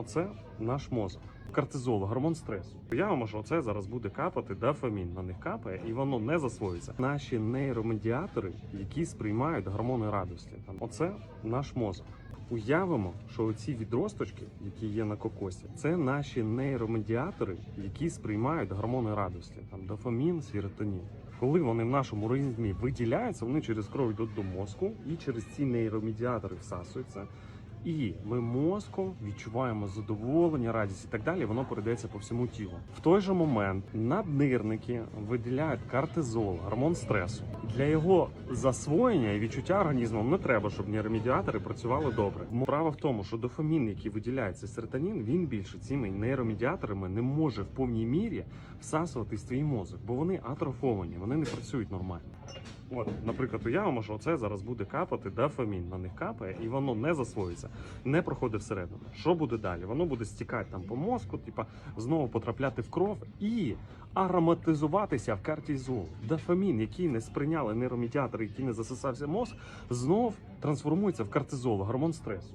Оце наш мозок. Кортизол, гормон стресу. Уявимо, що це зараз буде капати дофамін. На них капає, і воно не засвоїться. Наші нейромедіатори, які сприймають гормони радості. Оце наш мозок. Уявимо, що оці відросточки, які є на кокосі, це наші нейромедіатори, які сприймають гормони радості, там дофамін, серотонін. Коли вони в нашому організмі виділяються, вони через кров йдуть до мозку і через ці нейромедіатори всасуються. І ми мозком відчуваємо задоволення, радість і так далі. Воно передається по всьому тілу. В той же момент наднирники виділяють кортизол, гормон стресу. Для його засвоєння і відчуття організмом не треба, щоб нейромедіатори працювали добре. Справа в тому, що дофамін, який виділяється серотонін, він більше цими нейромедіаторами не може в повній мірі всасуватись в твій мозок, бо вони атрофовані, вони не працюють нормально. От, наприклад, уявимо, що це зараз буде капати дофамін. На них капає, і воно не засвоїться, не проходить всередину. Що буде далі? Воно буде стікати там по мозку, типа знову потрапляти в кров і ароматизуватися в кортизол. Дофамін, який не сприйняли нейромедіатори, який не засосався мозк, знов трансформується в кортизол, гормон стресу.